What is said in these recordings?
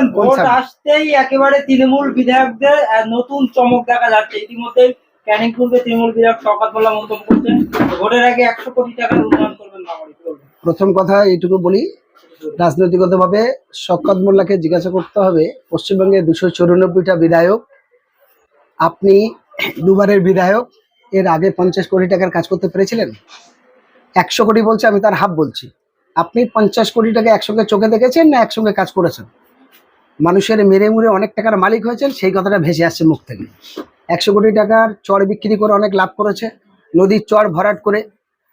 দেখবেন ভোট আসতেই একেবারে তৃণমূল বিধায়কদের নতুন চমক দেখা যাচ্ছে। ইতিমধ্যে ক্যানিং পূর্বে তৃণমূল বিধায়ক শওকত মোল্লা মন্তব্য করছেন। ভোটের আগে একশো কোটি টাকার উন্নয়ন করবেন নাগরিক। প্রথম কথা এইটুকু বলি রাজনৈতিকগতভাবে শওকত মোল্লাকে জিজ্ঞাসা করতে হবে পশ্চিমবঙ্গে দুশো চৌরানব্বইটা বিধায়ক আপনি দুবারের বিধায়ক এর আগে পঞ্চাশ কোটি টাকার কাজ করতে পেরেছিলেন? একশো কোটি বলছে আমি তার হাফ বলছি। আপনি পঞ্চাশ কোটি টাকা একসঙ্গে চোখে দেখেছেন না একসঙ্গে কাজ করেছেন? মানুষের মেরে মুড়ে অনেক টাকার মালিক হয়েছেন, সেই কথাটা ভেসে আসছে মুখ থেকে। একশো কোটি টাকার চর বিক্রি করে অনেক লাভ করেছে, নদীর চর ভরাট করে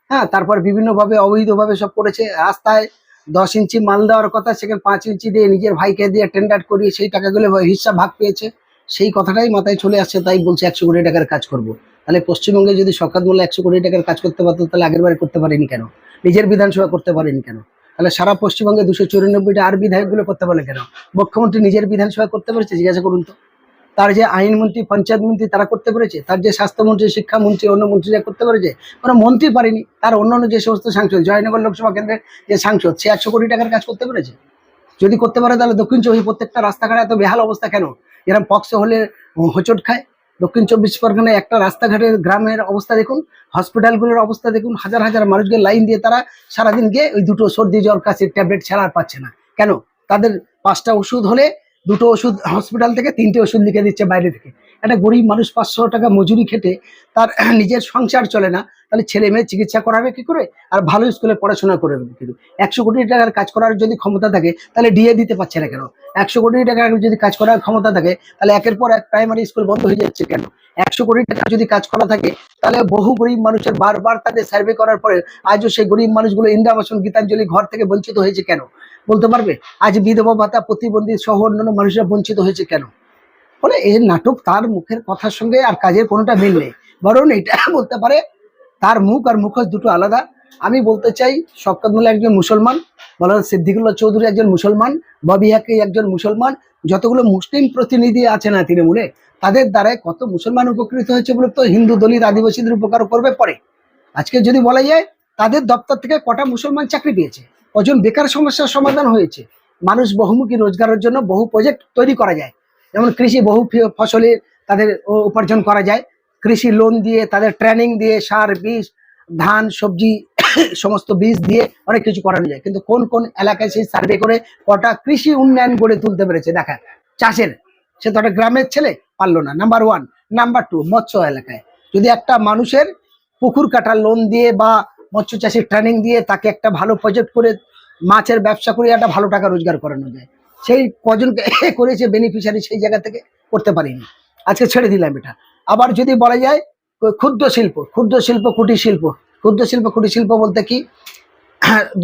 হ্যাঁ তারপর বিভিন্নভাবে, অবৈধভাবে সব করেছে। রাস্তায় দশ ইঞ্চি মাল দেওয়ার কথা, সেখানে পাঁচ ইঞ্চি দিয়ে নিজের ভাইকে দিয়ে টেন্ডার করিয়ে সেই টাকাগুলো হিসাব ভাগ পেয়েছে। সেই কথাটাই মাথায় চলে আসছে, তাই বলছে একশো কোটি টাকার কাজ করব। তাহলে পশ্চিমবঙ্গে যদি সরকার বলে একশো কোটি টাকার কাজ করতে পারতো, তাহলে আগের বারে করতে পারেনি কেন? নিজের বিধানসভা করতে পারেনি কেন? তাহলে সারা পশ্চিমবঙ্গে দুশো চুরানব্বইটা আর বিধায়কগুলো করতে পারে কেন? মুখ্যমন্ত্রী নিজের বিধানসভা করতে পেরেছে? জিজ্ঞাসা করুন তো। তার যে আইনমন্ত্রী পঞ্চায়েত মন্ত্রী তারা করতে পেরেছে? তার যে স্বাস্থ্যমন্ত্রী, শিক্ষামন্ত্রী, অন্য মন্ত্রীরা করতে পেরেছে? কোনো মন্ত্রী পারেনি। তার অন্যান্য যে সমস্ত সাংসদ, জয়নগর লোকসভা কেন্দ্রের যে সাংসদ, সে একশো কোটি টাকার কাজ করতে পেরেছে? যদি করতে পারে তাহলে দক্ষিণ চব্বিশ প্রত্যেকটা রাস্তাঘাটে এত বেহাল অবস্থা কেন? এরকম পক্স হলে হোঁচট খায়। দক্ষিণ চব্বিশ পরগনায় একটা রাস্তাঘাটের গ্রামের অবস্থা দেখুন, হসপিটালগুলোর অবস্থা দেখুন, হাজার হাজার মানুষকে লাইন দিয়ে তারা সারাদিন গিয়ে ওই দুটো সর্দি জ্বর, কাশির ট্যাবলেট ছাড়া আর পাচ্ছে না। কেন? তাদের পাঁচটা ওষুধ হলে দুটো ওষুধ হসপিটাল থেকে তিনটে ওষুধ লিখে দিচ্ছে বাইরে থেকে। একটা গরিব মানুষ পাঁচশো টাকা মজুরি খেটে তার নিজের সংসার চলে না। তাহলে ছেলে মেয়ে চিকিৎসা করাবে কি করে? আর ভালো স্কুলে পড়াশোনা করে? একশো কোটি টাকার কাজ করার যদি ক্ষমতা থাকে, তাহলে ডিএ দিতে পারছে না কেন? একশো কোটি টাকার যদি কাজ করার ক্ষমতা থাকে, তাহলে একের পর এক প্রাইমারি স্কুল বন্ধ হয়ে যাচ্ছে কেন? একশো কোটি টাকা যদি কাজ করা থাকে, তাহলে বহু গরিব মানুষের বারবার তাদের সার্ভে করার পরে আজও সেই গরিব মানুষগুলো ইন্দ্রাবাসন গীতাঞ্জলি ঘর থেকে বঞ্চিত হয়েছে কেন? বলতে পারবে? আজ বিধবা ভাতা প্রতিবন্ধী সহ অন্যান্য মানুষরা বঞ্চিত হয়েছে কেন? ফলে এই নাটক তার মুখের কথার সঙ্গে আর কাজের কোনোটা মিল নেই। বরং এটা বলতে পারে তার মুখ আর মুখোশ দুটো আলাদা। আমি বলতে চাই, শওকত মোল্লা একজন মুসলমান বলার সিদ্দিকুল্লাহ চৌধুরী একজন মুসলমান, ববি হাকি একজন মুসলমান, যতগুলো মুসলিম প্রতিনিধি আছে না তৃণমূলে, তাদের দ্বারাই কত মুসলমান উপকৃত হয়েছে বলে তো? হিন্দু দলিত আদিবাসীদের উপকার করবে পরে। আজকে যদি বলা যায়, তাদের দপ্তর থেকে কটা মুসলমান চাকরি পেয়েছে। কজন বেকার সমস্যার সমাধান হয়েছে। মানুষ বহুমুখী রোজগারের জন্য বহু প্রজেক্ট তৈরি করা যায়। যেমন কৃষি, বহু ফি- ফসলে তাদের উপার্জন করা যায়। কৃষি লোন দিয়ে, তাদের ট্রেনিং দিয়ে, সার, বীজ, ধান, সবজি, সমস্ত বীজ দিয়ে অনেক কিছু করানো যায়। কিন্তু কোন কোন এলাকায় সেই সার্ভে করে কটা কৃষি উন্নয়ন গড়ে তুলতে পেরেছে? দেখা চাষের, সে তো একটা গ্রামের ছেলে, পারল না। নাম্বার ওয়ান নাম্বার টু মৎস্য এলাকায়। যদি একটা মানুষের পুকুর কাটার লোন দিয়ে বা মৎস্য চাষের ট্রেনিং দিয়ে তাকে একটা ভালো প্রজেক্ট করে মাছের ব্যবসা করে একটা ভালো টাকা রোজগার করানো যায়। সেই কজনকে করেছে বেনিফিশিয়ারি সেই জায়গা থেকে করতে পারিনি। আজকে ছেড়ে দিলাম এটা। আবার যদি বলা যায়, ক্ষুদ্র শিল্প ক্ষুদ্র শিল্প, কুটির শিল্প, ক্ষুদ্র শিল্প, কুটির শিল্প বলতে কি?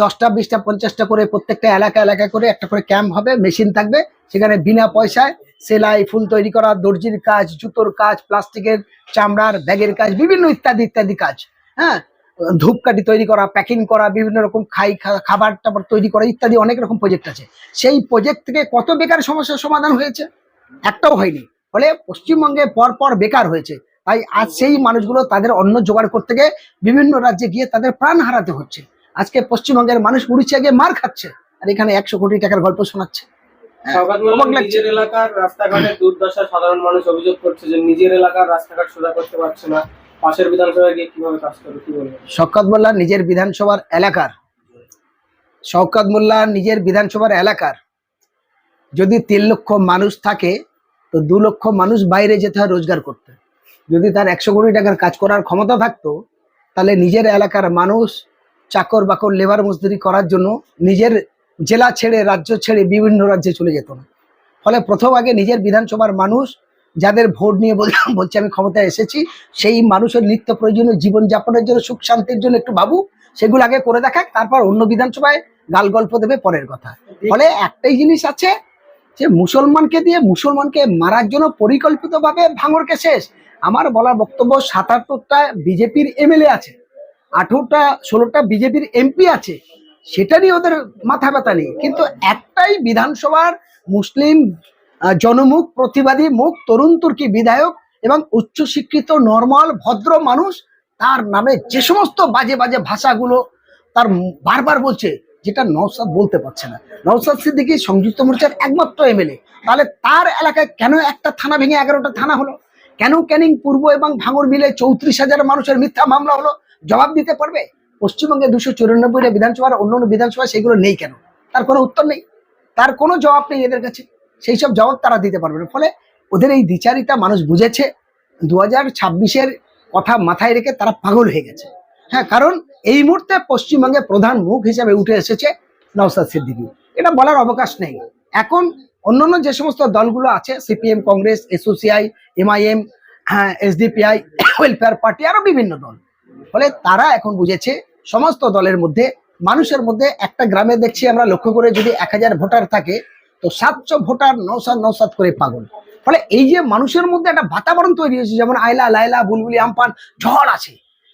দশটা, বিশটা, পঞ্চাশটা করে প্রত্যেকটা এলাকা এলাকা করে একটা করে ক্যাম্প হবে মেশিন থাকবে। সেখানে বিনা পয়সায় সেলাই, ফুল তৈরি করা, দর্জির কাজ, জুতোর কাজ, প্লাস্টিকের চামড়ার, ব্যাগের কাজ, বিভিন্ন ইত্যাদি ইত্যাদি কাজ। হ্যাঁ? ধূপকাঠি তৈরি করা প্যাকিং করা, বিভিন্ন রকম খাই খাবার টাবার তৈরি করা, ইত্যাদি অনেক রকম প্রজেক্ট আছে। সেই প্রজেক্ট থেকে কত বেকার সমস্যার সমাধান হয়েছে? একটাও হয়নি। ফলে পশ্চিমবঙ্গে পর পর বেকার হয়েছে। তাই আজ সেই মানুষগুলো তাদের অন্ন জোগাড় করতে গিয়ে বিভিন্ন রাজ্যে গিয়ে তাদের প্রাণ হারাতে হচ্ছে। আজকে পশ্চিমবঙ্গের মানুষ উড়িষ্যা গিয়ে মার খাচ্ছে আর এখানে একশো কোটি টাকার গল্প শোনাচ্ছে। হ্যাঁ, শওকত মোল্লা অবাক লাগছে। নিজের এলাকার রাস্তাঘাটের দুর্দশা সাধারণ মানুষ অভিযোগ করছে যে নিজের এলাকার রাস্তাঘাট সোজা করতে পারছে না। পাশের বিধানসভায় গিয়ে কীভাবে কাজ করবে কি বলবেন শওকত মোল্লা নিজের বিধানসভার এলাকার। শওকত মোল্লা নিজের বিধানসভার এলাকার। যদি তিন লক্ষ মানুষ থাকে তো দু লক্ষ মানুষ বাইরে যেতে হয় রোজগার করতে। যদি তার একশো কোটি টাকার কাজ করার ক্ষমতা থাকতো, তাহলে নিজের এলাকার মানুষ চাকর বাকর, লেবার মজদুরি করার জন্য নিজের জেলা ছেড়ে, রাজ্য ছেড়ে বিভিন্ন রাজ্যে চলে যেত না। ফলে প্রথম আগে নিজের বিধানসভার মানুষ যাদের ভোট নিয়ে বল- বলছে আমি ক্ষমতায় এসেছি, সেই মানুষের নিত্য প্রয়োজনীয় জীবনযাপনের জন্য সুখ শান্তির জন্য একটু ভাবু সেগুলো আগে করে দেখাক, তারপর অন্য বিধানসভায় গাল গল্প দেবে পরের কথা। ফলে একটাই জিনিস আছে যে মুসলমানকে দিয়ে মুসলমানকে মারার জন্য পরিকল্পিতভাবে ভাঙরকে শেষ। আমার বলার বক্তব্য সাতাত্তরটা বিজেপির এমএলএ আছে, আঠেরোটা, ষোলোটা বিজেপির এমপি আছে, সেটা নিয়ে ওদের মাথা ব্যথা নেই। কিন্তু একটাই বিধানসভার মুসলিম জনমুখ, প্রতিবাদী মুখ, তরুণ তুর্কি বিধায়ক এবং উচ্চশিক্ষিত, নর্মাল, ভদ্র মানুষ, তার নামে যে সমস্ত বাজে বাজে ভাষাগুলো তার বারবার বলছে যেটা নওসাদ বলতে পারছে না। নওসাদ সিদ্দিকী সংযুক্ত মোর্চার একমাত্র এমএলএ। তাহলে তার এলাকায় কেন একটা থানা ভেঙে এগারোটা থানা হলো? কেন ক্যানিং পূর্ব এবং ভাঙর মিলে চৌত্রিশ হাজার মানুষের মিথ্যা মামলা হলো? জবাব দিতে পারবে? পশ্চিমবঙ্গে দুশো চুরানব্বইটা বিধানসভার অন্য অন্য বিধানসভা সেগুলো নেই কেন? তার কোনো উত্তর নেই। তার কোনো জবাব নেই এদের কাছে। সেই সব জবাব তারা দিতে পারবে না। ফলে ওদের এই দ্বিচারিতা মানুষ বুঝেছে। দু হাজার ছাব্বিশের কথা মাথায় রেখে তারা পাগল হয়ে গেছে। হ্যাঁ কারণ এই মুহূর্তে পশ্চিমবঙ্গে প্রধান মুখ হিসেবে উঠে এসেছে নওসাদ সিদ্দিকী। এটা বলার অবকাশ নেই। এখন অন্যান্য যে সমস্ত দলগুলো আছে, সিপিএম, কংগ্রেস এসোসিআই এমআইএম হ্যাঁ এসডিপিআই, ওয়েলফেয়ার পার্টি আরও বিভিন্ন দল। ফলে তারা এখন বুঝেছে, সমস্ত দলের মধ্যে, মানুষের মধ্যে একটা গ্রামে দেখছি আমরা লক্ষ্য করে যদি এক হাজার ভোটার থাকে, তো সাতশো ভোটার নৌসাদ নৌসাদ করে পাগল। ফলে এই যে মানুষের মধ্যে একটা বাতাবরণ তৈরি হয়েছে, যেমন আয়লা লায়লা, বুলবুলি আমপান, ঝড় আছে।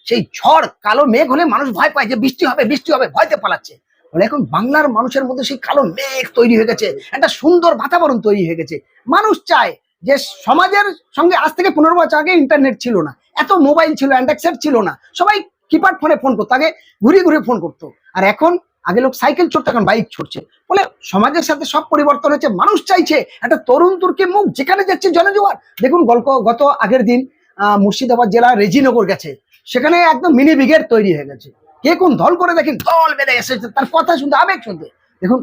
সেই ঝড়, কালো মেঘ হলে মানুষ ভয় পায় যে বৃষ্টি হবে বৃষ্টি হবে, ভয়তে পালাচ্ছে। এখন বাংলার মানুষের মধ্যে সেই কালো মেঘ তৈরি হয়ে গেছে, একটা সুন্দর বাতাবরণ তৈরি হয়ে গেছে। মানুষ চায় যে সমাজের সঙ্গে আজ থেকে পনেরো বছর আগে ইন্টারনেট ছিল না, এত মোবাইল ছিল অ্যান্ড্রাক্সেট ছিল না, সবাই কিপ্যাড ফোনে ফোন করতো, আগে ঘুরিয়ে ঘুরিয়ে ফোন করতো। আর এখন আগে লোক সাইকেল ছুটতো এখন বাইক ছুটছে বলে সমাজের সাথে সব পরিবর্তন হয়েছে, মানুষ চাইছে একটা তরুণ তুর্কি মুখ, যেখানে যাচ্ছে জনজোয়ার। দেখুন গল্প, গত আগের দিন মুর্শিদাবাদ জেলা রেজিনগর গেছে। সেখানে একদম মিনি ব্রিগেড তৈরি হয়ে গেছে। কে কোন দল করে দেখেন, দল বেঁধে এসেছে, তার কথা শুনতে, আবেগ শুনতে। দেখুন,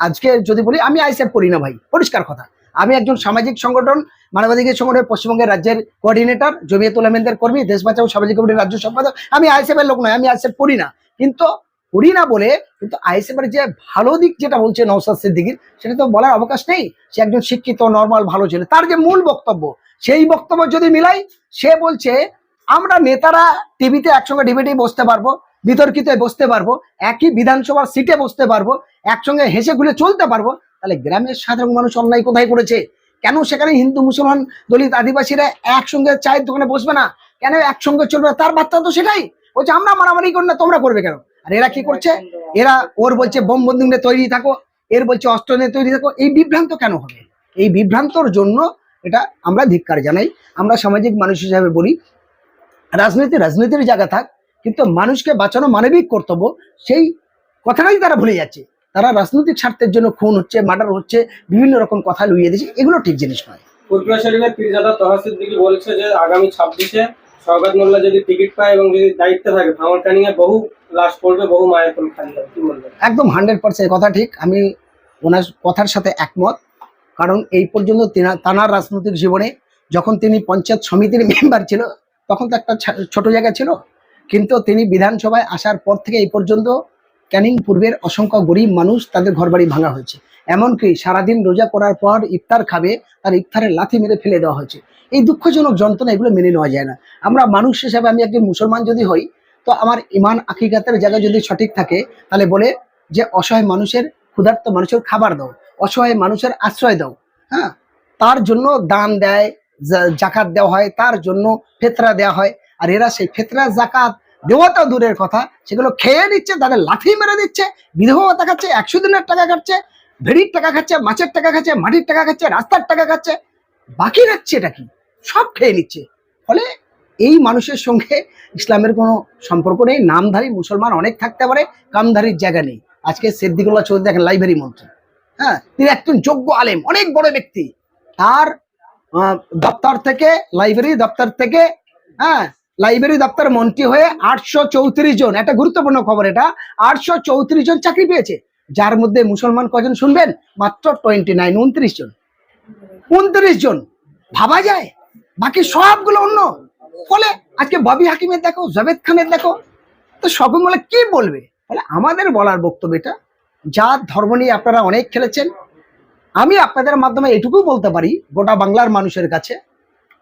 আজকে যদি বলি, আমি আইসেফ করি না ভাই, পরিষ্কার কথা। আমি একজন সামাজিক সংগঠন, মানবাধিকার সংগঠনের পশ্চিমবঙ্গের রাজ্যের কোঅর্ডিনেটর জমিয়তুল আহমেদের কর্মী দেশ বাঁচাও সামাজিক কমিটির রাজ্য সম্পাদক। আমি আইএসএফ এর লোক নয়, আমি আইএসএফ করি না। কিন্তু করি না বলে, কিন্তু আইএসএফ এর যে ভালো দিক যেটা বলছে নৌসাদ সিদ্দিকির, সেটা তো বলার অবকাশ নেই। সে একজন শিক্ষিত নর্মাল ভালো ছেলে। তার যে মূল বক্তব্য, সেই বক্তব্য যদি মিলাই, সে বলছে আমরা নেতারা টিভিতে একসঙ্গে ডিবেটে বসতে পারব বিতর্কিত বসতে পারব, একই বিধানসভার সিটে বসতে পারব, একসঙ্গে হেসে ঘুরে চলতে পারব, তাহলে গ্রামের সাধারণ মানুষ অন্যায় কোথায় করেছে? কেন সেখানে হিন্দু, মুসলমান দলিত আদিবাসীরা একসঙ্গে চায়ের দোকানে বসবে না? কেন একসঙ্গে চলবে? তার বার্তা তো সেটাই। বলছে, আমরা মারামারি করি না, তোমরা করবে কেন? আর এরা কি করছে? এরা, ওর বলছে, বোম বন্দুক নিয়ে তৈরি থাকো। এর বলছে, অস্ত্র নিয়ে তৈরি থাকো। এই বিভ্রান্ত কেন হবে? এই বিভ্রান্তর জন্য এটা আমরা ধিক্কার জানাই। আমরা সামাজিক মানুষ হিসাবে বলি রাজনীতি রাজনীতির জায়গা থাক কিন্তু মানুষকে বাঁচানো মানবিক কর্তব্য সেই কথাটাই তারা ভুলে যাচ্ছে। তারা রাজনৈতিক স্বার্থের জন্য খুন হচ্ছে মার্ডার হচ্ছে বিভিন্ন রকম কথা লুইয়ে দিচ্ছে এগুলো ঠিক জিনিস নয়। ফুরফুরা শরীফের পীরজাদা তহা সিদ্দিকী বলছে যে আগামী ছাব্বিশে শওকত মোল্লা যদি টিকিট পায় এবং যদি দায়িত্বে থাকে ভাঙর এ বহু লাশ পড়বে বহু মায়ের কোল খালি কি বলবেন? একদম হান্ড্রেড পার্সেন্ট কথা ঠিক আমি ওনার কথার সাথে একমত কারণ এই পর্যন্ত তানার রাজনৈতিক জীবনে যখন তিনি পঞ্চায়েত সমিতির মেম্বার ছিল তখন তো একটা ছোট জায়গা ছিল। কিন্তু তিনি বিধানসভায় আসার পর থেকে এই পর্যন্ত ক্যানিং পূর্বের অসংখ্য গরিব মানুষ তাদের ঘরবাড়ি ভাঙা হয়েছে। এমনকি সারাদিন রোজা করার পর ইফতার খাবে, তার ইফতারের লাথি মেরে ফেলে দেওয়া হয়েছে। এই দুঃখজনক যন্ত্রণা এগুলো মেনে নেওয়া যায় না। আমরা মানুষ হিসাবে আমি একজন মুসলমান যদি হই, তো আমার ইমান আকিকাতের জায়গা যদি সঠিক থাকে, তাহলে বলে যে অসহায় মানুষের ক্ষুধার্ত মানুষের খাবার দাও, অসহায় মানুষের আশ্রয় দাও। হ্যাঁ তার জন্য দান দেয় জাকাত দেওয়া হয়, তার জন্য ফেতরা দেওয়া হয়। আর এরা সেই ফেতরা, জাকাত দেওয়াটা দূরের কথা। সেগুলো খেয়ে নিচ্ছে, তাদের লাথি মেরে দিচ্ছে, বিধবা খাচ্ছে একশো দিনের টাকা খাচ্ছে, ভেড়ির টাকা খাচ্ছে, মাছের টাকা খাচ্ছে, মাটির টাকা খাচ্ছে, রাস্তার টাকা খাচ্ছে। বাকি রাখছে এটা কি? সব খেয়ে নিচ্ছে। ফলে এই মানুষের সঙ্গে ইসলামের কোনো সম্পর্ক নেই। নামধারী মুসলমান অনেক থাকতে পারে, কামধারীর জায়গা নেই। আজকে সিদ্দিকুল্লাহ চৌধুরী দেখেন লাইব্রেরি মন্ত্রী। হ্যাঁ তিনি একজন যোগ্য আলেম, অনেক বড় ব্যক্তি। তার দপ্তর থেকে লাইব্রেরি দপ্তর থেকে হ্যাঁ লাইব্রেরি দপ্তর মন্ত্রী হয়ে আটশো চৌত্রিশ জন, একটা গুরুত্বপূর্ণ খবর এটা, আটশো চৌত্রিশ জন চাকরি পেয়েছে। যার মধ্যে মুসলমান কজন শুনবেন? মাত্র টোয়েন্টি নাইন উনত্রিশ জন। উনত্রিশ জন। ভাবা যায়? বাকি সবগুলো অন্য। ফলে আজকে ববি হাকিমের দেখো, জাভেদ খানের দেখো, তো সবে বলে কি বলবে? ফলে আমাদের বলার বক্তব্য এটা, যার ধর্ম নিয়ে আপনারা অনেক খেলেছেন আমি আপনাদের মাধ্যমে এটুকু বলতে পারি, গোটা বাংলার মানুষের কাছে,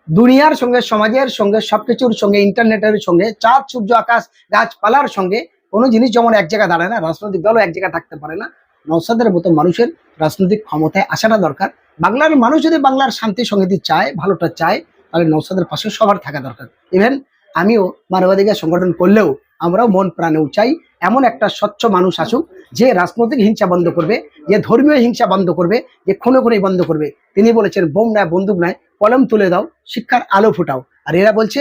দুনিয়ার সঙ্গে, সমাজের সঙ্গে, সবকিছুর সঙ্গে, ইন্টারনেটের সঙ্গে, চাঁদ, সূর্য, আকাশ, গাছপালার সঙ্গে, কোনো জিনিস যেমন এক জায়গায় দাঁড়ায় না, রাজনৈতিক দলও এক জায়গায় থাকতে পারে না নৌসাদের মতো মানুষের রাজনৈতিক ক্ষমতায় আসাটা দরকার। বাংলার মানুষ যদি বাংলার শান্তি সংগীতি চায়, ভালোটা চায়, তাহলে নৌসাদের পাশে সবার থাকা দরকার। ইভেন আমিও মানবাধিকার সংগঠন করলেও আমরাও মন প্রাণেও চাই এমন একটা স্বচ্ছ মানুষ আসুক, যে রাজনৈতিক হিংসা বন্ধ করবে, যে ধর্মীয় হিংসা বন্ধ করবে, যে খুনে খুনে বন্ধ করবে। তিনি বলেছেন, বোম নয়, বন্দুক নয়, কলম তুলে দাও, শিক্ষার আলো ফুটাও। আর এরা বলছে,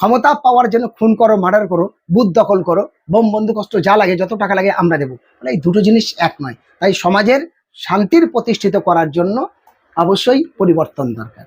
ক্ষমতা পাওয়ার জন্য খুন করো, মার্ডার করো, বুথ দখল করো, বোম বন্দোবস্ত যা লাগে, যত টাকা লাগে আমরা দেবো। মানে এই দুটো জিনিস এক নয়। তাই সমাজের শান্তির প্রতিষ্ঠিত করার জন্য অবশ্যই পরিবর্তন দরকার।